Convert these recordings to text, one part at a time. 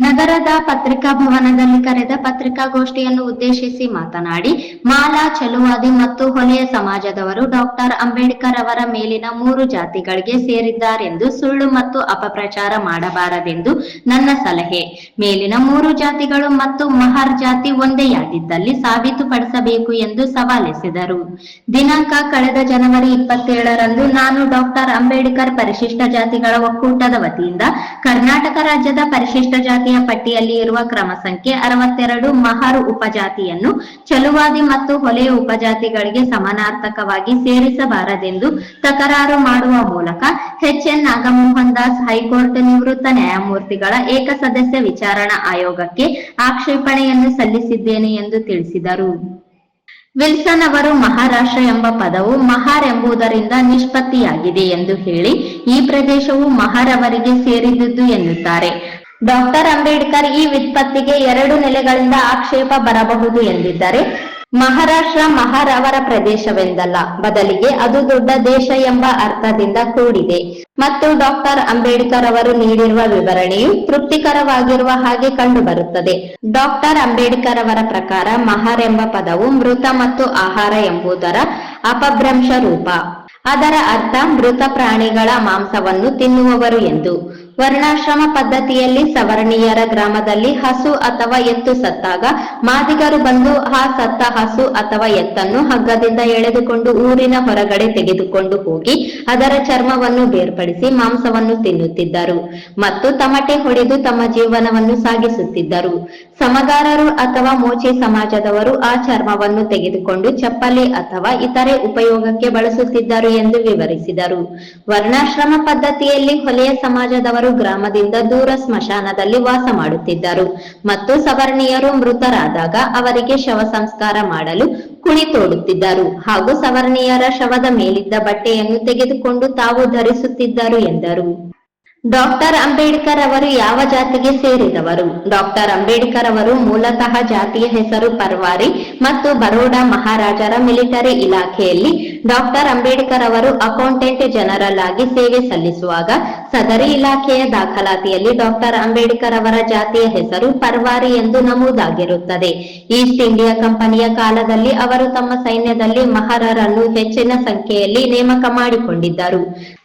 ನಗರದ ಪತ್ರಿಕಾ ಭವನದಲ್ಲಿ ಕರೆದ ಪತ್ರಿಕಾಗೋಷ್ಠಿಯನ್ನು ಉದ್ದೇಶಿಸಿ ಮಾತನಾಡಿ, ಮಾಲಾ ಚಲುವಾದಿ ಮತ್ತು ಹೊಲೆಯ ಸಮಾಜದವರು ಡಾಕ್ಟರ್ ಅಂಬೇಡ್ಕರ್ ಅವರ ಮೇಲಿನ ಮೂರು ಜಾತಿಗಳಿಗೆ ಸೇರಿದ್ದಾರೆಂದು ಸುಳ್ಳು ಮತ್ತು ಅಪಪ್ರಚಾರ ಮಾಡಬಾರದೆಂದು ನನ್ನ ಸಲಹೆ. ಮೇಲಿನ ಮೂರು ಜಾತಿಗಳು ಮತ್ತು ಮಹರ್ ಜಾತಿ ಒಂದೇಯಾಗಿದ್ದಲ್ಲಿ ಸಾಬೀತುಪಡಿಸಬೇಕು ಎಂದು ಸವಾಲೆಸೆದರು. ದಿನಾಂಕ ಕಳೆದ ಜನವರಿ ಇಪ್ಪತ್ತೇಳರಂದು ನಾನು ಡಾಕ್ಟರ್ ಅಂಬೇಡ್ಕರ್ ಪರಿಶಿಷ್ಟ ಜಾತಿಗಳ ಒಕ್ಕೂಟದ ವತಿಯಿಂದ ಕರ್ನಾಟಕ ರಾಜ್ಯದ ಪರಿಶಿಷ್ಟ ಜಾತಿಯ ಪಟ್ಟಿಯಲ್ಲಿ ಇರುವ ಕ್ರಮ ಸಂಖ್ಯೆ ಅರವತ್ತೆರಡು. ಮಹಾರು ಉಪಜಾತಿಯನ್ನು ಚಲುವಾದಿ ಮತ್ತು ಹೊಲೆಯ ಉಪಜಾತಿಗಳಿಗೆ ಸಮಾನಾರ್ಥಕವಾಗಿ ಸೇರಿಸಬಾರದೆಂದು ತಕರಾರು ಮಾಡುವ ಮೂಲಕ H N Nagamohan Das high court ನಿವೃತ್ತ ನ್ಯಾಯಮೂರ್ತಿಗಳ ಏಕಸದಸ್ಯ ವಿಚಾರಣಾ ಆಯೋಗಕ್ಕೆ ಆಕ್ಷೇಪಣೆಯನ್ನು ಸಲ್ಲಿಸಿದ್ದೇನೆ ಎಂದು ತಿಳಿಸಿದರು. ವಿಲ್ಸನ್ ಅವರು ಮಹಾರಾಷ್ಟ್ರ ಎಂಬ ಪದವು ಮಹಾರ್ ಎಂಬುದರಿಂದ ನಿಷ್ಪತ್ತಿಯಾಗಿದೆ ಎಂದು ಹೇಳಿ ಈ ಪ್ರದೇಶವು ಮಹಾರ್ ಅವರಿಗೆ ಎನ್ನುತ್ತಾರೆ. ಡಾಕ್ಟರ್ ಅಂಬೇಡ್ಕರ್ ಈ ವ್ಯುತ್ಪತ್ತಿಗೆ ಎರಡು ನೆಲೆಗಳಿಂದ ಆಕ್ಷೇಪ ಬರಬಹುದು ಎಂದಿದ್ದಾರೆ. ಮಹಾರಾಷ್ಟ್ರ ಮಹಾರವರ ಪ್ರದೇಶವೆಂದಲ್ಲ, ಬದಲಿಗೆ ಅದು ದೊಡ್ಡ ದೇಶ ಎಂಬ ಅರ್ಥದಿಂದ ಕೂಡಿದೆ. ಮತ್ತು ಡಾಕ್ಟರ್ ಅಂಬೇಡ್ಕರ್ ಅವರು ನೀಡಿರುವ ವಿವರಣೆಯು ತೃಪ್ತಿಕರವಾಗಿರುವ ಹಾಗೆ ಕಂಡುಬರುತ್ತದೆ. ಡಾಕ್ಟರ್ ಅಂಬೇಡ್ಕರ್ ಅವರ ಪ್ರಕಾರ ಮಹಾರ್ ಎಂಬ ಪದವು ಮೃತ ಮತ್ತು ಆಹಾರ ಎಂಬುದರ ಅಪಭ್ರಂಶ ರೂಪ. ಅದರ ಅರ್ಥ ಮೃತ ಪ್ರಾಣಿಗಳ ಮಾಂಸವನ್ನು ತಿನ್ನುವವರು ಎಂದು. ವರ್ಣಾಶ್ರಮ ಪದ್ಧತಿಯಲ್ಲಿ ಸವರ್ಣೀಯರ ಗ್ರಾಮದಲ್ಲಿ ಹಸು ಅಥವಾ ಎತ್ತು ಸತ್ತಾಗ ಮಾದಿಗರು ಬಂದು ಆ ಸತ್ತ ಹಸು ಅಥವಾ ಎತ್ತನ್ನು ಹಗ್ಗದಿಂದ ಎಳೆದುಕೊಂಡು ಊರಿನ ಹೊರಗಡೆ ತೆಗೆದುಕೊಂಡು ಹೋಗಿ ಅದರ ಚರ್ಮವನ್ನು ಬೇರ್ಪಡಿಸಿ ಮಾಂಸವನ್ನು ತಿನ್ನುತ್ತಿದ್ದರು ಮತ್ತು ತಮಟೆ ಹೊಡೆದು ತಮ್ಮ ಜೀವನವನ್ನು ಸಾಗಿಸುತ್ತಿದ್ದರು. ಸಮಗಾರರು ಅಥವಾ ಮೋಚಿ ಸಮಾಜದವರು ಆ ಚರ್ಮವನ್ನು ತೆಗೆದುಕೊಂಡು ಚಪ್ಪಲಿ ಅಥವಾ ಇತರೆ ಉಪಯೋಗಕ್ಕೆ ಬಳಸುತ್ತಿದ್ದರು ಎಂದು ವಿವರಿಸಿದರು. ವರ್ಣಾಶ್ರಮ ಪದ್ಧತಿಯಲ್ಲಿ ಹೊಲೆಯ ಸಮಾಜದವರು ಗ್ರಾಮದಿಂದ ದೂರ ಸ್ಮಶಾನದಲ್ಲಿ ವಾಸ ಮಾಡುತ್ತಿದ್ದರು. ಮತ್ತು ಸವರ್ಣೀಯರು ಮೃತರಾದಾಗ ಅವರಿಗೆ ಶವ ಸಂಸ್ಕಾರ ಮಾಡಲು ಕುಳಿ ತೋಡುತ್ತಿದ್ದರು. ಹಾಗೂ ಸವರ್ಣೀಯರ ಶವದ ಮೇಲಿದ್ದ ಬಟ್ಟೆಯನ್ನು ತೆಗೆದುಕೊಂಡು ತಾವು ಧರಿಸುತ್ತಿದ್ದರು ಎಂದರು. ಡಾಕ್ಟರ್ ಅಂಬೇಡ್ಕರ್ ಅವರು ಯಾವ ಜಾತಿಗೆ ಸೇರಿದವರು? ಡಾಕ್ಟರ್ ಅಂಬೇಡ್ಕರ್ ಅವರು ಮೂಲತಃ ಜಾತಿಯ ಹೆಸರು ಪರ್ವಾರಿ ಮತ್ತು ಬರೋಡಾ ಮಹಾರಾಜರ ಮಿಲಿಟರಿ ಇಲಾಖೆಯಲ್ಲಿ ಡಾಕ್ಟರ್ ಅಂಬೇಡ್ಕರ್ ಅವರು ಅಕೌಂಟೆಂಟ್ ಜನರಲ್ ಆಗಿ ಸೇವೆ ಸಲ್ಲಿಸುವಾಗ ಸದರಿ ಇಲಾಖೆಯ ದಾಖಲಾತಿಯಲ್ಲಿ ಡಾಕ್ಟರ್ ಅಂಬೇಡ್ಕರ್ ಅವರ ಜಾತಿಯ ಹೆಸರು ಪರ್ವಾರಿ ಎಂದು ನಮೂದಾಗಿರುತ್ತದೆ. ಈಸ್ಟ್ ಇಂಡಿಯಾ ಕಂಪನಿಯ ಕಾಲದಲ್ಲಿ ಅವರು ತಮ್ಮ ಸೈನ್ಯದಲ್ಲಿ ಮಹರರನ್ನು ಹೆಚ್ಚಿನ ಸಂಖ್ಯೆಯಲ್ಲಿ ನೇಮಕ ಮಾಡಿಕೊಂಡಿದ್ದರು.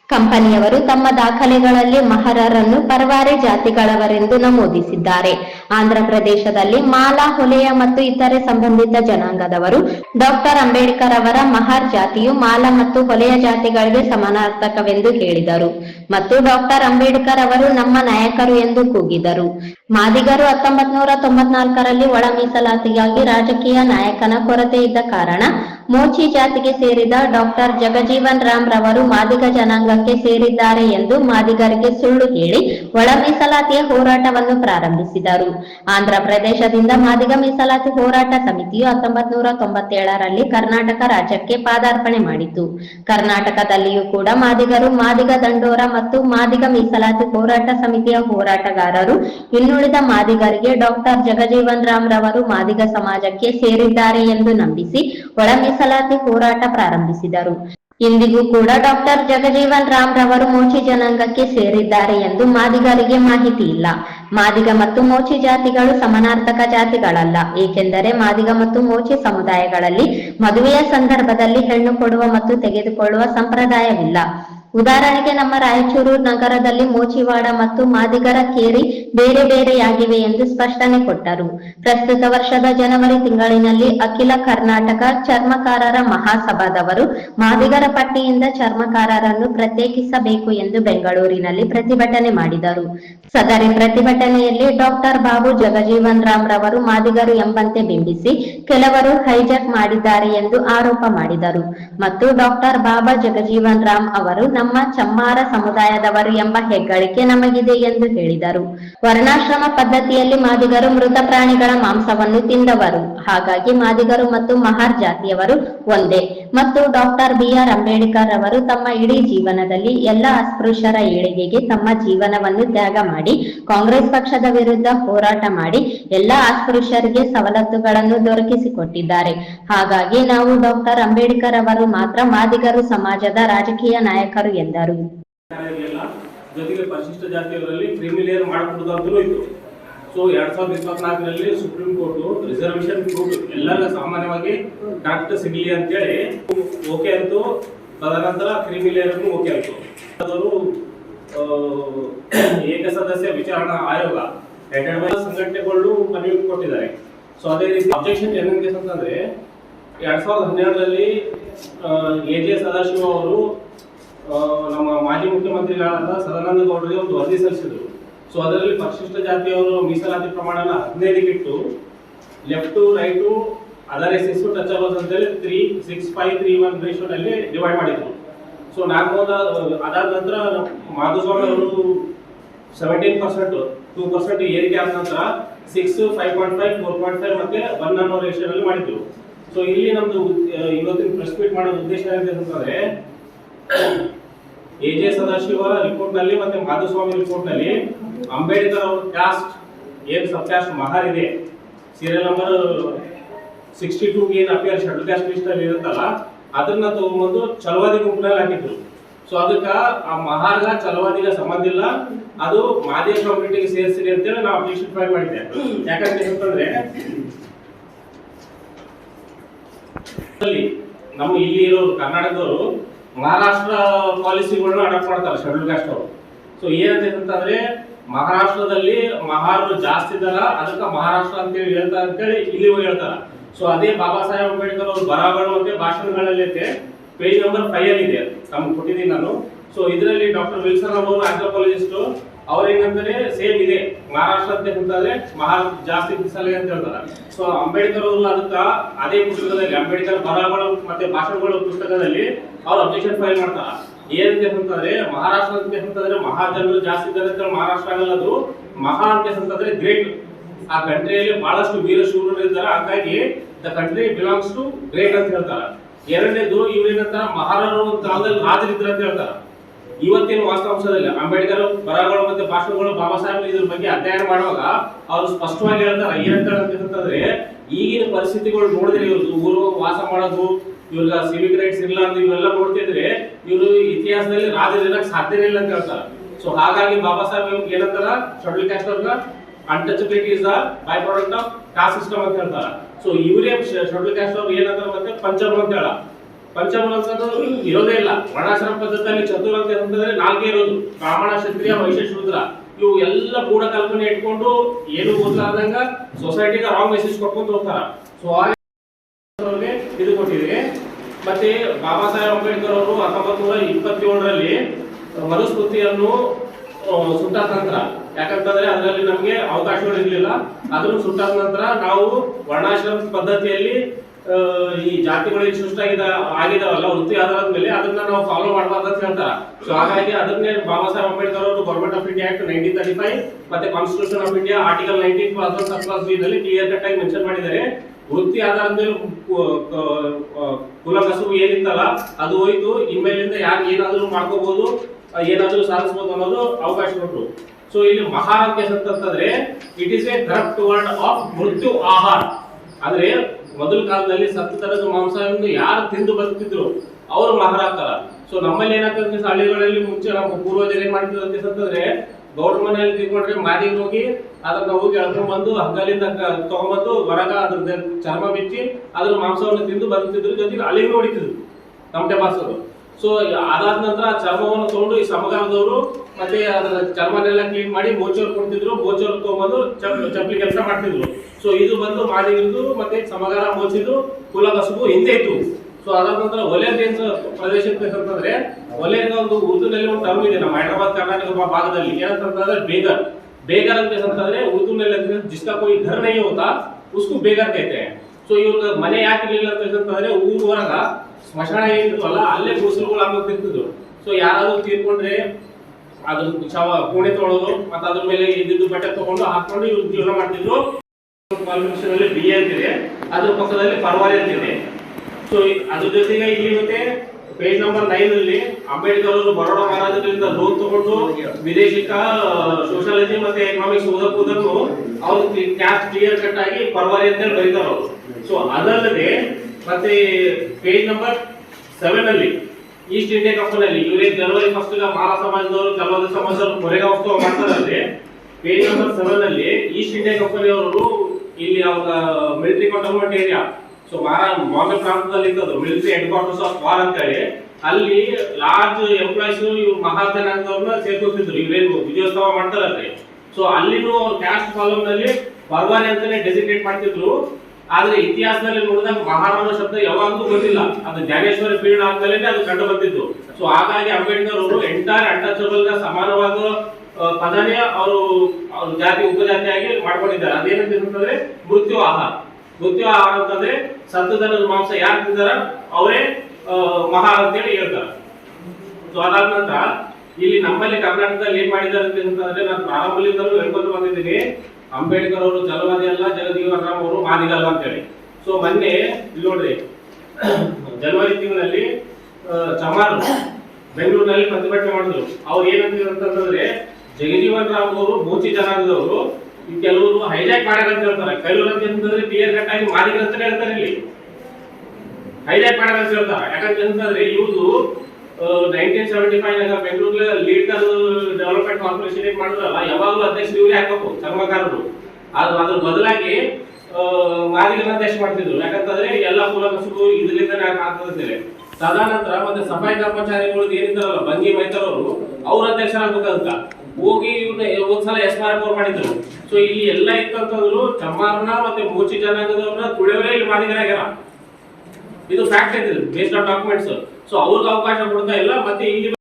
ಕಂಪನಿಯವರು ತಮ್ಮ ದಾಖಲೆಗಳಲ್ಲಿ ಮಹರರನ್ನು ಪರವಾರೆ ಜಾತಿಗಳವರೆಂದು ನಮೂದಿಸಿದ್ದಾರೆ. ಆಂಧ್ರ ಪ್ರದೇಶದಲ್ಲಿ ಮಾಲಾ ಹೊಲೆಯ ಮತ್ತು ಇತರೆ ಸಂಬಂಧಿತ ಜನಾಂಗದವರು. ಡಾಕ್ಟರ್ ಅಂಬೇಡ್ಕರ್ ಅವರ ಮಹಾರ್ ಜಾತಿಯು ಮಾಲಾ ಮತ್ತು ಹೊಲೆಯ ಜಾತಿಗಳಿಗೆ ಸಮಾನಾರ್ಥಕವೆಂದು ಹೇಳಿದರು. ಮತ್ತು ಡಾಕ್ಟರ್ ಅಂಬೇಡ್ಕರ್ ಅವರು ನಮ್ಮ ನಾಯಕರು ಎಂದು ಕೂಗಿದರು. ಮಾದಿಗರು ಹತ್ತೊಂಬತ್ ನೂರ ತೊಂಬತ್ನಾಲ್ಕರಲ್ಲಿ ಒಳ ಮೀಸಲಾತಿಗಾಗಿ ರಾಜಕೀಯ ನಾಯಕನ ಕೊರತೆ ಇದ್ದ ಕಾರಣ ಮೋಚಿ ಜಾತಿಗೆ ಸೇರಿದ ಡಾಕ್ಟರ್ ಜಗಜೀವನ್ ರಾಮ್ ರವರು ಮಾದಿಗ ಜನಾಂಗಕ್ಕೆ ಸೇರಿದ್ದಾರೆ ಎಂದು ಮಾದಿಗರಿಗೆ ಸುಳ್ಳು ಹೇಳಿ ಒಳ ಮೀಸಲಾತಿಯ ಹೋರಾಟವನ್ನು ಪ್ರಾರಂಭಿಸಿದರು. ಆಂಧ್ರ ಪ್ರದೇಶದಿಂದ ಮಾದಿಗ ಮೀಸಲಾತಿ ಹೋರಾಟ ಸಮಿತಿಯು ಹತ್ತೊಂಬತ್ ನೂರ ತೊಂಬತ್ತೇಳರಲ್ಲಿ ಕರ್ನಾಟಕ ರಾಜ್ಯಕ್ಕೆ ಪಾದಾರ್ಪಣೆ ಮಾಡಿತು. ಕರ್ನಾಟಕದಲ್ಲಿಯೂ ಕೂಡ ಮಾದಿಗರು ಮಾದಿಗ ದಂಡೋರ ಮತ್ತು ಮಾದಿಗ ಮೀಸಲಾತಿ ಹೋರಾಟ ಸಮಿತಿಯ ಹೋರಾಟಗಾರರು, ಇನ್ನುಳಿದ ಮಾದಿಗರಿಗೆ ಡಾಕ್ಟರ್ ಜಗಜೀವನ್ ರಾಮ್ ರವರು ಮಾದಿಗ ಸಮಾಜಕ್ಕೆ ಸೇರಿದ್ದಾರೆ ಎಂದು ನಂಬಿಸಿ ಒಳ ಮೀಸಲಾತಿ ಹೋರಾಟ ಪ್ರಾರಂಭಿಸಿದರು. ಇಂದಿಗೂ ಕೂಡ ಡಾಕ್ಟರ್ ಜಗಜೀವನ್ ರಾಮ್ ರವರು ಮೋಚಿ ಜನಾಂಗಕ್ಕೆ ಸೇರಿದ್ದಾರೆ ಎಂದು ಮಾದಿಗರಿಗೆ ಮಾಹಿತಿ ಇಲ್ಲ. ಮಾದಿಗ ಮತ್ತು ಮೋಚಿ ಜಾತಿಗಳು ಸಮಾನಾರ್ಥಕ ಜಾತಿಗಳಲ್ಲ. ಏಕೆಂದರೆ ಮಾದಿಗ ಮತ್ತು ಮೋಚಿ ಸಮುದಾಯಗಳಲ್ಲಿ ಮದುವೆಯ ಸಂದರ್ಭದಲ್ಲಿ ಹೆಣ್ಣು ಕೊಡುವ ಮತ್ತು ತೆಗೆದುಕೊಳ್ಳುವ ಸಂಪ್ರದಾಯವಿಲ್ಲ. ಉದಾಹರಣೆಗೆ ನಮ್ಮ ರಾಯಚೂರು ನಗರದಲ್ಲಿ ಮೋಚಿವಾಡ ಮತ್ತು ಮಾದಿಗರ ಕೇರಿ ಬೇರೆ ಬೇರೆಯಾಗಿವೆ ಎಂದು ಸ್ಪಷ್ಟನೆ ಕೊಟ್ಟರು. ಪ್ರಸ್ತುತ ವರ್ಷದ ಜನವರಿ ತಿಂಗಳಿನಲ್ಲಿ ಅಖಿಲ ಕರ್ನಾಟಕ ಚರ್ಮಕಾರರ ಮಹಾಸಭಾದವರು ಮಾದಿಗರ ಪಟ್ಟಿಯಿಂದ ಚರ್ಮಕಾರರನ್ನು ಪ್ರತ್ಯೇಕಿಸಬೇಕು ಎಂದು ಬೆಂಗಳೂರಿನಲ್ಲಿ ಪ್ರತಿಭಟನೆ ಮಾಡಿದರು. ಸದರಿ ಪ್ರತಿಭಟನೆಯಲ್ಲಿ ಡಾಕ್ಟರ್ ಬಾಬು ಜಗಜೀವನ್ ರಾಮ್ ರವರು ಮಾದಿಗರು ಎಂಬಂತೆ ಬಿಂಬಿಸಿ ಕೆಲವರು ಹೈಜಾಕ್ ಮಾಡಿದ್ದಾರೆ ಎಂದು ಆರೋಪ ಮಾಡಿದರು. ಮತ್ತು ಡಾಕ್ಟರ್ ಬಾಬಾ ಜಗಜೀವನ್ ರಾಮ್ ಅವರು ನಮ್ಮ ಚಮ್ಮಾರ ಸಮುದಾಯದವರು ಎಂಬ ಹೆಗ್ಗಳಿಕೆ ನಮಗಿದೆ ಎಂದು ಹೇಳಿದರು. ವರ್ಣಾಶ್ರಮ ಪದ್ಧತಿಯಲ್ಲಿ ಮಾದಿಗರು ಮೃತ ಪ್ರಾಣಿಗಳ ಮಾಂಸವನ್ನು ತಿಂದವರು. ಹಾಗಾಗಿ ಮಾದಿಗರು ಮತ್ತು ಮಹಾರ್ ಜಾತಿಯವರು ಒಂದೇ. ಮತ್ತು ಡಾಕ್ಟರ್ ಬಿ ಆರ್ ಅಂಬೇಡ್ಕರ್ ಅವರು ತಮ್ಮ ಇಡೀ ಜೀವನದಲ್ಲಿ ಎಲ್ಲ ಅಸ್ಪೃಶ್ಯರ ಏಳಿಗೆಗೆ ತಮ್ಮ ಜೀವನವನ್ನು ತ್ಯಾಗ ಮಾಡಿ, ಕಾಂಗ್ರೆಸ್ ಪಕ್ಷದ ವಿರುದ್ಧ ಹೋರಾಟ ಮಾಡಿ, ಎಲ್ಲ ಅಸ್ಪೃಶ್ಯರಿಗೆ ಸವಲತ್ತುಗಳನ್ನು ದೊರಕಿಸಿಕೊಟ್ಟಿದ್ದಾರೆ. ಹಾಗಾಗಿ ನಾವು ಡಾಕ್ಟರ್ ಅಂಬೇಡ್ಕರ್ ಅವರು ಮಾತ್ರ ಮಾದಿಗರು ಸಮಾಜದ ರಾಜಕೀಯ ನಾಯಕರು ಎಂದರು. ಜೊತೆಗೆ ಪರಿಶಿಷ್ಟ ಜಾತಿಯವರಲ್ಲಿ ಕ್ರಿಮಿಲೇಯರ್ ಮಾಡಿಕೊಡುದು ಅಂತಲೂ ಇತ್ತು. ಸೊ ಎರಡ್ ಸಾವಿರದ ಇಪ್ಪತ್ನಾಲ್ಕರಲ್ಲಿ ಸುಪ್ರೀಂ ಕೋರ್ಟ್ ರಿಸರ್ವೇಶನ್ ಕೋರ್ಟ್ ಎಲ್ಲರ ಸಾಮಾನ್ಯವಾಗಿ ಕರೆಕ್ಟ್ ಸಿಗಲಿ ಅಂತೇಳಿ ಓಕೆ ಅಂತು, ತದನಂತರ ಕ್ರಿಮಿಲೇಯರ್ ಓಕೆ ಅದವರು ಏಕ ಸದಸ್ಯ ವಿಚಾರಣಾ ಆಯೋಗ ಸಂಘಟನೆಗಳು ಮನವಿ ಕೊಟ್ಟಿದ್ದಾರೆ. ಸೊ ಅದೇ ರೀತಿ ಅಬ್ಜೆಕ್ಷನ್ ಏನಂಗೆ ಅಂತಂದ್ರೆ, ಎರಡ್ ಸಾವಿರದ ಹನ್ನೆರಡರಲ್ಲಿ ಎ ಜೆ ಸದಾಶಿವ ಅವರು ನಮ್ಮ ಮಾಜಿ ಮುಖ್ಯಮಂತ್ರಿಗಳಾದ ಸದಾನಂದ ಗೌಡರಿಗೆ ಒಂದು ಅರ್ಜಿ ಸಲ್ಲಿಸಿದ್ರು. ಸೊ ಅದರಲ್ಲಿ ಪರಿಶಿಷ್ಟ ಜಾತಿಯವರು ಮೀಸಲಾತಿ ಪ್ರಮಾಣನ ಹದಿನೈದಕ್ಕೆ ಇಟ್ಟು left right other S S touch ಆಗೋದು ಅಂತೇಳಿ three six five three one ರೇಷೋನಲ್ಲಿ divide ಮಾಡಿದ್ರು. ಸೊ ನಾಗಮೋದ ಅದಾದ ನಂತರ ಮಾಧುಸ್ವಾಮಿ ಅವರು ಸೆವೆಂಟೀನ್ ಪರ್ಸೆಂಟ್ ಟೂ ಪರ್ಸೆಂಟ್ ಏರಿಕೆ ಆದ ನಂತರ six five point five four point five ಮತ್ತೆ ಒನ್ ಅನ್ನೋ ರೇಷನಲ್ಲಿ ಮಾಡಿದ್ರು. ಸೊ ಇಲ್ಲಿ ನಮ್ದು ಇವತ್ತಿನ ಪ್ರೆಸ್ ಮೀಟ್ ಮಾಡೋದು ಉದ್ದೇಶ ಏನಿದೆ ಅಂತಂದ್ರೆ ಎ ಜೆ ಸದಾಶಿವ ರಿಪೋರ್ಟ್ನಲ್ಲಿ ಮತ್ತೆ ಮಾಧುಸ್ವಾಮಿ ರಿಪೋರ್ಟ್ನಲ್ಲಿ ಅಂಬೇಡ್ಕರ್ ಅವ್ರ ಕ್ಯಾಸ್ಟ್ ಏನ್ ಸಬ್ ಕ್ಯಾಸ್ಟ್ ಮಹಾರ್ ಇದೆ. ಸೀರಿಯಲ್ ನಂಬರ್ ಸಿಕ್ಸ್ಟಿ ಟೂ ಏನ್ ಅಪಿಯರ್ ಶೆಡ್ಯೂಲ್ ಕ್ಯಾಸ್ಟ್ ಲಿಸ್ಟ್ ಅಲ್ಲಿ ಇರುತ್ತಲ್ಲ, ಅದನ್ನ ತಗೊಂಡ್ಬಂದು ಚಲವಾದಿ ಗುಂಪಿನಲ್ಲಿ ಹಾಕಿದ್ರು. ಸೊ ಅದಕ್ಕ ಆ ಮಹಾರ್ಗ ಚಲವಾದಿಗ ಸಂಬಂಧ ಇಲ್ಲ. ಅದು ಮಾದೇಶ ಕಮ್ಯುನಿಟಿಗೆ ಸೇರಿಸಿರಿ ಅಂತೇಳಿ ನಾವು ಅಪ್ಲಿಕೇಶನ್ ಫೈಲ್ ಮಾಡಿದ್ದೆ. ಯಾಕಂದ್ರೆ ಹೇಳ್ತಂದ್ರೆ ನಮ್ಮ ಇಲ್ಲಿ ಇರೋರು ಕರ್ನಾಟಕದವರು ಮಹಾರಾಷ್ಟ್ರ ಪಾಲಿಸಿಗಳನ್ನ ಅಡಾಪ್ಟ್ ಮಾಡ್ತಾರೆ ಶೆಡ್ಯೂಲ್ ಕಾಸ್ಟ್ ಅವರು. ಸೊ ಅಂತಂದ್ರೆ, ಮಹಾರಾಷ್ಟ್ರದಲ್ಲಿ ಮಹಾರು ಜಾಸ್ತಿ ಇದಾರ ಅದಕ್ಕೆ ಮಹಾರಾಷ್ಟ್ರ ಅಂತೇಳಿ ಹೇಳ್ತಾರೆ ಅಂತೇಳಿ ಇಲ್ಲಿ ಹೇಳ್ತಾರ. ಸೊ ಅದೇ ಬಾಬಾ ಸಾಹೇಬ್ ಅಂಬೇಡ್ಕರ್ ಅವ್ರ ಬರಹಗಳು ಅಂತ ಭಾಷಣಗಳಲ್ಲಿ ಐತೆ ಪೇಜ್ ನಂಬರ್ ಫೈವ್ ಅಲ್ಲಿ ಇದೆ ತಮ್ಗೆ ಕೊಟ್ಟಿದ್ದೀನಿ ನಾನು. ಸೊ ಇದರಲ್ಲಿ ಡಾಕ್ಟರ್ ವಿಲ್ಸನ್ ಅವರು ಆಂಥ್ರೋಪಾಲಜಿಸ್ಟ್ ಅವ್ರ ಏನಂದ್ರೆ ಸೇಮ್ ಇದೆ. ಮಹಾರಾಷ್ಟ್ರ ಹೇಳ್ತಾರೆ ಮಹಾ ಜಾಸ್ತಿ ಬಿಸಾಲೆ ಅಂತ ಹೇಳ್ತಾರೆ. ಸೊ ಅಂಬೇಡ್ಕರ್ ಅವರು ಅದಕ್ಕ ಅದೇ ಪುಸ್ತಕದಲ್ಲಿ, ಅಂಬೇಡ್ಕರ್ ಬರಹಗಳು ಮತ್ತೆ ಭಾಷಣಗಳು ಪುಸ್ತಕದಲ್ಲಿ ಅವ್ರು ಅಬ್ಜೆಕ್ಷನ್ ಫೈಲ್ ಮಾಡ್ತಾರ. ಏನಂತ ಅಂತಂದ್ರೆ ಮಹಾರಾಷ್ಟ್ರ ಅಂತ ಅಂತಂದ್ರೆ ಮಹಾ ಜನರು ಜಾಸ್ತಿ ಇದ್ದಾರೆ ಅಂತ ಮಹಾರಾಷ್ಟ್ರ ಆಗಲ್ಲ ಅದು. ಮಹಾ ಅಂತ ಅಂತಂದ್ರೆ ಗ್ರೇಟ್ ಆ ಕಂಟ್ರಿಯಲ್ಲಿ ಬಹಳಷ್ಟು ವೀರ ಶೂರರು ಇದ್ದಾರೆ ಹಾಗಾಗಿ the country belongs to great ಅಂತ ಹೇಳ್ತಾರೆ. ಎರಡನೇದು ಇವ್ರೇನಂತಾರ ಮಹಾರಾಜರು ಕಾಲದಲ್ಲಿ ರಾಜರಿದ್ರು ಅಂತ ಹೇಳ್ತಾರೆ. ಇವತ್ತಿನ ವಾಸ್ತವಾಂಶದಲ್ಲಿ ಅಂಬೇಡ್ಕರ್ ಬರಹಗಳು ಮತ್ತೆ ಭಾಷಣಗಳು ಬಾಬಾ ಸಾಹೇಬ್ ಇದ್ರ ಬಗ್ಗೆ ಅಧ್ಯಯನ ಮಾಡುವಾಗ ಅವರು ಸ್ಪಷ್ಟವಾಗಿ ಹೇಳ್ತಾರೆ ಏನಂತಾರೆ ಅಂತಂದ್ರೆ, ಈಗಿನ ಪರಿಸ್ಥಿತಿಗಳು ನೋಡಿದ್ರೆ ಇವ್ರದ್ದು ಊರು, ವಾಸ ಮಾಡೋದು ಇವ್ರಿಗೆ ಸಿವಿಕ್ ರೈಟ್ಸ್ ಇಲ್ಲ ಅಂತ ಇವೆಲ್ಲ ನೋಡ್ತಿದ್ರೆ ಇವರು ಇತಿಹಾಸದಲ್ಲಿ ರಾಜರಿರಕ್ ಸಾಧ್ಯನೇ ಇಲ್ಲ ಅಂತ ಹೇಳ್ತಾರೆ. ಸೊ ಹಾಗಾಗಿ ಬಾಬಾ ಸಾಹೇಬ್ ಏನಂತಾರ? ಶೆಡ್ಯೂಲ್ ಕ್ಯಾಸ್ಟ್ ಅವ್ರನ್ನ untouchability is the by product of caste system ಅಂತ ಹೇಳ್ತಾರ. ಸೊ ಇವರೇ ಶೆಡ್ಯೂಲ್ ಕ್ಯಾಸ್ಟ್ ಅವ್ರು ಏನಂತಾರ ಮತ್ತೆ ಪಂಚಮ ಅಂತ ಹೇಳ. ಪಂಚಮ ಅಂತಂದ್ರೆ ಇರೋದೇ ಇಲ್ಲ. ವರ್ಣಾಶ್ರಮ ಪದ್ಧತಿಯಲ್ಲಿ ಚತುರ ಅಂತ ಅಂತಂದ್ರೆ ನಾಲ್ಕೇ ಇರೋದು. ಬ್ರಾಹ್ಮಣ ಕ್ಷತ್ರಿಯ, ವೈಶ್ಯ, ಶೂದ್ರ. ಇವು ಎಲ್ಲ ಕೂಡ ಕಲ್ಪನೆ ಇಟ್ಕೊಂಡು ಏನು ಗೊತ್ತಾದಂಗ ಸೊಸೈಟಿಗೆ ರಾಂಗ್ ಮೆಸೇಜ್ ಕೊಟ್ಕೊಂಡು ಹೋಗ್ತಾರ. ಸೊ ಅವ್ರಿಗೆ ಇದು ಕೊಟ್ಟಿದೆ ಮತ್ತೆ ಬಾಬಾ ಸಾಹೇಬ್ ಅಂಬೇಡ್ಕರ್ ಅವರು ಹತ್ತೊಂಬತ್ ನೂರ ಇಪ್ಪತ್ತೇಳರಲ್ಲಿ ಮನುಸ್ಮೃತಿಯನ್ನು ಸುಟ್ಟ ನಂತರ ಯಾಕಂತಂದ್ರೆ ಅದರಲ್ಲಿ ನಮಗೆ ಅವಕಾಶಗಳು ಇರಲಿಲ್ಲ. ಅದನ್ನು ಸುಟ್ಟ ನಂತರ ನಾವು ವರ್ಣಾಶ್ರಮ ಪದ್ಧತಿಯಲ್ಲಿ ಈ ಜಾತಿಗಳು ಸೃಷ್ಟಿ ಆಗಿದ ಆಗಿದಾವಲ್ಲ, ವೃತ್ತಿ ಆಧಾರದ ಮೇಲೆ ಅದನ್ನ ನಾವು ಫಾಲೋ ಮಾಡಬಾರ್ದು ಅಂತ ಹೇಳ್ತಾರ. ಸೊ ಹಾಗಾಗಿ ಅದನ್ನೇ ಬಾಬಾ ಸಾಹೇಬ್ ಅಂಬೇಡ್ಕರ್ ಅವರು government of India act nineteen thirty five ಮತ್ತೆ constitution of India article nineteen clause one ಸಬ್ನಲ್ಲಿ clear cut ಆಗಿ ಮೆನ್ಷನ್ ಮಾಡಿದ್ದಾರೆ. ವೃತ್ತಿ ಆಧಾರದ ಮೇಲೆ ಕುಲ ಏನಿತ್ತಲ್ಲ, ಅದು ಹೋಯ್ತು. ಇನ್ಮೇಲಿಂದ ಯಾರು ಏನಾದರೂ ಮಾಡ್ಕೋಬಹುದು ಏನಾದರೂ ಸಾಧಿಸಬಹುದು ಅನ್ನೋದು ಅವಕಾಶ ಕೊಟ್ಟರು ಸೊ ಇಲ್ಲಿ ಮಹಾರಾಜ್ಯ ಅಂತಂದ್ರೆ it is a corrupt word of ಮೃತ್ಯು ಆಹಾರ. ಅಂದ್ರೆ ಮೊದಲ ಕಾಲದಲ್ಲಿ ಸತ್ತು ತರದ ಮಾಂಸವನ್ನು ಯಾರು ತಿಂದು ಬರ್ತಿದ್ರು ಅವರು ಮಹಾರಾಗ್ತಾರ ಸೊ ನಮ್ಮಲ್ಲಿ ಏನಾಗ್ತದೆ ಹಳ್ಳಿಗಳಲ್ಲಿ ಮುಂಚೆ ನಮ್ಮ ಪೂರ್ವಜರು ಏನ್ ಮಾಡ್ತಿದ್ರು ಅಂತ ಅಂತಂದ್ರೆ ಗೌಡ್ ಮನೆಯಲ್ಲಿ ತಿನ್ಕೊಂಡ್ರೆ ಮಾರಿಗೆ ಹೋಗಿ ಅದನ್ನ ಹೋಗಿ ಎಳ್ಕೊಂಡ್ ಬಂದು ಹಗ್ಗಲಿಂದ ತಗೊಂಬಂದು ಹೊರಗ ಅದ್ರದ್ದು ಚರ್ಮ ಬಿಚ್ಚಿ ಅದ್ರ ಮಾಂಸವನ್ನು ತಿಂದು ಬರ್ತಿದ್ರು ಜೊತೆಗೆ ಅಲ್ಲಿಗೂ ಹೊಡಿತಿದ್ರು ತಮಟೆ ಬಾಸರು ಸೊ ಅದಾದ ನಂತರ ಚರ್ಮವನ್ನು ತಗೊಂಡು ಈ ಸಮಗಾರದವರು ಮತ್ತೆ ಅದರ ಚರ್ಮನೆಲ್ಲ ಕ್ಲೀನ್ ಮಾಡಿ ಮೋಚೋರ್ ಕೊಡ್ತಿದ್ರು ಮೋಚೋರ್ ತಗೊಂಬಂದು ಚಪ್- ಚಪ್ಪಲಿ ಕೆಲಸ ಮಾಡ್ತಿದ್ರು. ಸೊ ಇದು ಬಂದು ಮಾಡಿದ್ರು ಮತ್ತೆ ಸಮಗಾರ ಮೋಚಿದ್ರು ಕುಲ ಕಸುಬು ಹಿಂದೆ ಇತ್ತು. ಸೊ ಅದಾದ ನಂತರ ಒಲೆ ದೇಶ ಪ್ರದೇಶಕ್ಕೆ ಅಂತಂದ್ರೆ ಒಲೆ ಒಂದು ಉರ್ದುನಲ್ಲಿ ಒಂದು ಟರ್ಮ್ ಇದೆ ನಮ್ಮ ಹೈದರಾಬಾದ್ ಕರ್ನಾಟಕ ಭಾಗದಲ್ಲಿ. ಏನಂತಂದ್ರೆ ಬೇಗರ್. ಬೇಗರ್ ಅಂತ ಅಂತಂದ್ರೆ ಉರ್ದುನಲ್ಲಿ ಅಂದ್ರೆ ಜಿಸ್ಕಾ ಕೋಯಿ ಘರ್ ನೈ ಹೋತಾ ಉಸ್ಕು ಬೇಗರ್ ಕೈತೆ ಸೊ ಇವ್ರ ಮನೆ ಯಾಕೆ ಇರ್ಲಿಲ್ಲ ಊರು ಹೊರಗ ಸ್ಮಶಾನ ಏನಿರ್ತವಲ್ಲ ಅಲ್ಲೇ ಗುಡಿಸಲುಗಳು ತಿಂತಿದ್ರು ಸೊ ಯಾರಾದ್ರೂ ತೀರ್ಕೊಂಡ್ರೆ ಅದ್ರ ಶವ ಕೋಣೆ ತೊಳೋದು ಮತ್ತೆ ಅದ್ರ ಮೇಲೆ ಇದ್ದಿದ್ದು ಬಟ್ಟೆ ತಗೊಂಡು ಹಾಕೊಂಡು ಇವ್ರು ಜೀವನ ಮಾಡ್ತಿದ್ರು. ಅಲ್ಲಿ ಬಿ ಅಂತಿದೆ, ಅದ್ರ ಪಕ್ಕದಲ್ಲಿ ಪರವಾರಿ ಅಂತಿದೆ. ಸೊ ಅದ್ರ ಜೊತೆಗೆ ಇಲ್ಲಿ ಮತ್ತೆ ಪೇಜ್ ನಂಬರ್ ನೈನ್ ಅಲ್ಲಿ ಅಂಬೇಡ್ಕರ್ ಅವರು ಬರೋಡ ಮಹಾರಾಜರಿಂದ ಲೋನ್ ತಗೊಂಡು ವಿದೇಶಿಕ ಸೋಷಿಯಾಲಜಿ ಮತ್ತೆ ಎಕನಾಮಿಕ್ಸ್ ಓದಕ್ಕೂದನ್ನು ಅವ್ರು ಕ್ಯಾಸ್ಟ್ ಕ್ಲಿಯರ್ ಕಟ್ ಆಗಿ ಪರ್ವಾರಿ ಅಂತ ಹೇಳಿ ಬರೀತಾರ ಅವರು. ಸೊ ಅದಲ್ಲದೆ ಮತ್ತೆ ಪೇಜ್ ನಂಬರ್ ಸೆವೆನ್ ಅಲ್ಲಿ ಈಸ್ಟ್ ಇಂಡಿಯಾ ಕಂಪನಿಯಲ್ಲಿ ಇವರೇ ಜನವರಿ ಫಸ್ಟ್ ಮಹಾರಾ ಸಮಾಜದವರು ಕೆಲವೊಂದು ಸಮಾಜದವರು ಕೊರೆಗ ಉತ್ಸವ ಮಾಡ್ತಾರಲ್ಲಿ ಪೇಜ್ ನಂಬರ್ ಸೆವೆನ್ ಅಲ್ಲಿ ಈಸ್ಟ್ ಇಂಡಿಯಾ ಕಂಪನಿಯವರು ಇಲ್ಲಿ ಅವರ ಮಿಲಿಟರಿ ಕಂಟೋನ್ಮೆಂಟ್ ಏರಿಯಾ ಸೊ ಮಹಾರಾ ಪ್ರಾಂತದಲ್ಲಿ ಇದ್ದದ್ದು military headquarters of war ಅಂತ ಹೇಳಿ ಅಲ್ಲಿ ಲಾರ್ಜ್ ಎಂಪ್ಲಾಯ್ಸ್ ಇವ್ರು ಮಹಾಜನಾಂಗದವ್ರನ್ನ ಸೇರ್ಕೊತಿದ್ರು. ಇವರೇನು ವಿಜಯೋತ್ಸವ ಮಾಡ್ತಾರಲ್ರಿ ಸೊ ಅಲ್ಲಿನೂ ಅವ್ರ ಕ್ಯಾಸ್ಟ್ ಕಾಲಮ್ನಲ್ಲಿ ಪರ್ವಾರಿ ಅಂತಾನೆ ಡೆಸಿಗ್ನೇಟ್ ಮಾಡ್ತಿದ್ರು. ಆದ್ರೆ ಇತಿಹಾಸದಲ್ಲಿ ನೋಡಿದಾಗ ಮಹಾರಾಮ ಶಬ್ದ ಯಾವಾಗ್ಲೂ ಬಂದಿಲ್ಲ ಅದು ಜ್ಞಾನೇಶ್ವರಿ ಪೀರಿಯಡ್ ಆದ್ಮೇಲೆ ಅದು ಕಂಡು ಬಂದಿತ್ತು ಸೊ ಹಾಗಾಗಿ ಅಂಬೇಡ್ಕರ್ ಅವರು ಎಂಟೈರ್ ಅನ್ಟಚಬಲ್ ಸಮಾನವಾದ ಪದನೇ ಅವರು, ಅವ್ರ ಜಾತಿ ಉಪಜಾತಿಯಾಗಿ ಮಾಡ್ಕೊಂಡಿದ್ದಾರೆ. ಅದೇನಂತ ಅಂತಂದ್ರೆ ಮೃತ್ಯು ಆಹಾರ. ಮೃತ್ಯು ಆಹಾರ ಅಂತಂದ್ರೆ ಸತ್ತದನದ ಮಾಂಸ ಯಾರು ತಿಂತಾರ? ಅವರೇ ಮಹಾ ಅಂತೇಳಿ ಹೇಳ್ತಾರೆ. ಅದಾದ ನಂತರ ಇಲ್ಲಿ ನಮ್ಮಲ್ಲಿ ಕರ್ನಾಟಕದಲ್ಲಿ ಏನ್ ಮಾಡಿದ್ದಾರೆ ಅಂತ ಅಂತಂದ್ರೆ ನಾನು ಪ್ರಾರಂಭದಿಂದಲೂ ಹೇಳ್ಕೊಂಡು ಬಂದಿದ್ದೀನಿ. ಅಂಬೇಡ್ಕರ್ ಅವರು ಜಲವಾದಿ ಅಲ್ಲ ಜಗಜೀವನ್ ರಾಮ್ ಅವರು ಮಾದಿಗಲ್ಲ ಅಂತೇಳಿ. ಸೊ ಮೊನ್ನೆ ಇಲ್ಲಿ ನೋಡ್ರಿ, ಜನವರಿ ತಿಂಗಳಲ್ಲಿ ಚಮಾರ್ ಬೆಂಗಳೂರಿನಲ್ಲಿ ಪ್ರತಿಭಟನೆ ಮಾಡಿದ್ರು. ಅವ್ರು ಏನಂತಿದ್ರು ಅಂತಂದ್ರೆ, ಜಗಜೀವನ್ ರಾಮ್ ಅವರು ಮೂಚಿ ಜನಾಂಗದವರು ಕೆಲವರು ಹೈಜಾಕ್ ಮಾಡ್ಯಾರ ಅಂತ ಹೇಳ್ತಾರೆ. ಕೈಲೂರ್ ಅಂತ ಅಂತಂದ್ರೆ ಕ್ಲಿಯರ್ ಕಟ್ ಆಗಿ ಮಾದಿಗರು ಅಂತ ಹೇಳ್ತಾರೆ ಇಲ್ಲಿ. ಹೈಜಾಕ್ ಮಾಡ್ಯಾರ ಅಂತ ಹೇಳ್ತಾರೆ. ಯಾಕಂತಂದ್ರೆ ಇವ್ರು ನೈನ್ಟೀನ್ ಸೆವೆಂಟಿ ಫೈವ್ ನಾಗ ಬೆಂಗಳೂರಲ್ಲಿ ಲೀಡರ್ ಡೆವಲಪ್ಮೆಂಟ್ ಕಾರ್ಪೊರೇಷನ್ ಏನ್ ಮಾಡಿದ್ರಲ್ಲ, ಯಾವಾಗಲೂ ಅಧ್ಯಕ್ಷರು ಇವರೇ ಹಾಕಬೇಕು ಚರ್ಮಕಾರರು ಅದು ಅದ್ರ ಬದಲಾಗಿ ಮಾದಿಗನ ಅಧ್ಯಕ್ಷ ಮಾಡ್ತಿದ್ರು. ಯಾಕಂತಂದ್ರೆ ಎಲ್ಲ ಕುಲ ಕಸುಬು ಇದರಿಂದನೇ ಆಗ್ತದೆ ತದನಂತರ ಮತ್ತೆ ಸಫಾಯಿ ಕರ್ಮಚಾರಿಗಳು ಏನಿದ್ದಾರಲ್ಲ, ಬಂಗಿ ಮೈತರವರು, ಅವ್ರ ಅಧ್ಯಕ್ಷರಾಗಬೇಕಂತ. ಹೋಗಿ ಇವ್ರನ್ನ ಒಂದ್ಸಲ ಎಸ್ ಆರ್ ಅವ್ರು ಮಾಡಿದ್ರು. ಸೊ ಇಲ್ಲಿ ಎಲ್ಲ ಇತ್ತಂತಂದ್ರು ಚಮ್ಮಾರನ ಮತ್ತೆ ಮೂಚಿ ಜನಾಂಗದವ್ರನ್ನ ತುಳಿಯವರೇ ಇಲ್ಲಿ ಮಾದಿಗರಾಗ್ಯಾರ ಇದು ಫ್ಯಾಕ್ಟ್ ಆಗಿದೆ ಬೇಸ್ಡ್ ಆನ್ ಡಾಕ್ಯುಮೆಂಟ್ಸ್ ಸೊ ಅವ್ರಿಗೆ ಅವಕಾಶ ಕೊಡ್ತಾ ಇಲ್ಲ, ಮತ್ತೆ ಇಲ್ಲಿ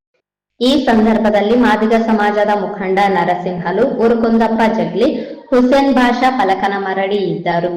ಈ ಸಂದರ್ಭದಲ್ಲಿ ಮಾದಿಗ ಸಮಾಜದ ಮುಖಂಡ ನರಸಿಂಹಲು ಗುರುಕುಂದಪ್ಪ ಜಗ್ಲಿ, ಹುಸೇನ್ ಭಾಷಾ ಫಲಕನ ಮರಡಿ ಇದ್ದರು.